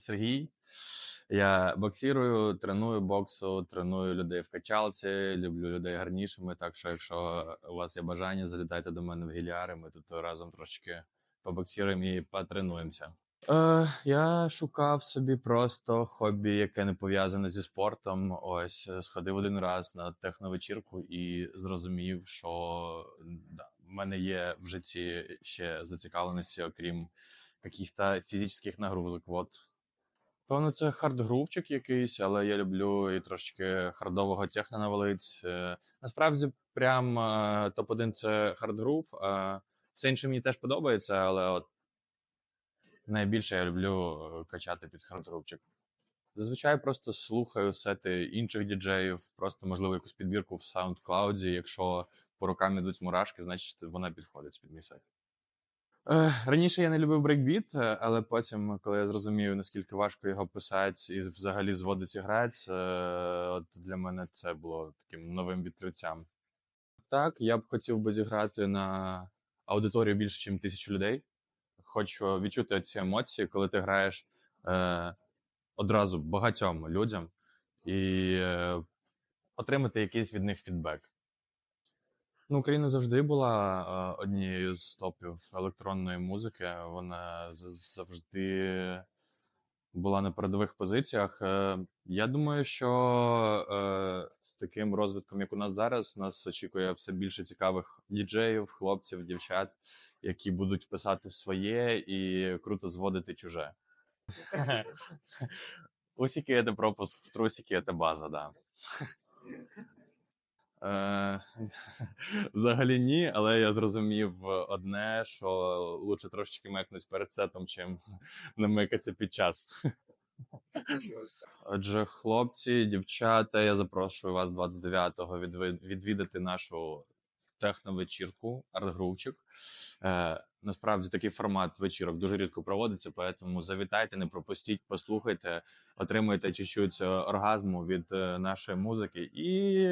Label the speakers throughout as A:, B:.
A: Сергій. Я боксірую, треную боксу, треную людей в качалці, люблю людей гарнішими. Так що, якщо у вас є бажання, залітайте до мене в гіліари. Ми тут разом трошечки побоксіруємо і потренуємося. Е, я шукав собі просто хобі, яке не пов'язане зі спортом. Ось е, сходив один раз на техновечірку і зрозумів, що да, в мене є в житті ще зацікавленості, окрім каких-то фізичних нагрузок. От. Певно, це хардгрувчик якийсь, але я люблю і трошечки хардового техно навалить. Е, Насправді, прям е, топ-1 це хардгрув. Все інше мені теж подобається, але от найбільше я люблю е, качати під хардгрувчик. Зазвичай просто слухаю сети інших діджеїв, просто можливо якусь підбірку в SoundCloud. Якщо по рукам ідуть мурашки, значить вона підходить під мій сет. Е, Раніше я не любив брейкбіт, е, але потім, коли я зрозумів, наскільки важко його писати і взагалі зводить і грати, е, от для мене це було таким новим відкриттям. Так, я б хотів би зіграти на аудиторію більше, ніж тисячу людей. Хочу відчути ці емоції, коли ти граєш е, одразу багатьом людям і е, отримати якийсь від них фідбек. Ну, Україна завжди була е, однією з топів електронної музики. Вона завжди була на передових позиціях. Е, я думаю, що е, з таким розвитком, як у нас зараз, нас очікує все більше цікавих діджеїв, хлопців, дівчат, які будуть писати своє і круто зводити чуже. Усіки це пропуск, в трусики це база, да. Е, Взагалі ні, але я зрозумів одне, що лучше трошечки мекнуть перед сетом, чим не микатися під час. Отже, хлопці, дівчата, я запрошую вас 29-го відвідати нашу техновечірку Артгрувчик. Е, насправді такий формат вечірок дуже рідко проводиться, тому завітайте, не пропустіть, послухайте, отримуйте чуть-чуть е, оргазму від нашої музики. І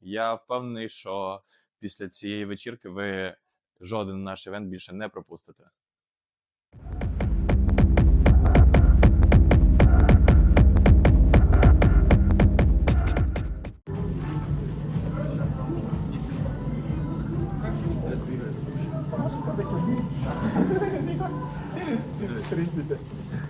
A: я впевнений, що після цієї вечірки ви жоден наш івент більше не пропустите. В.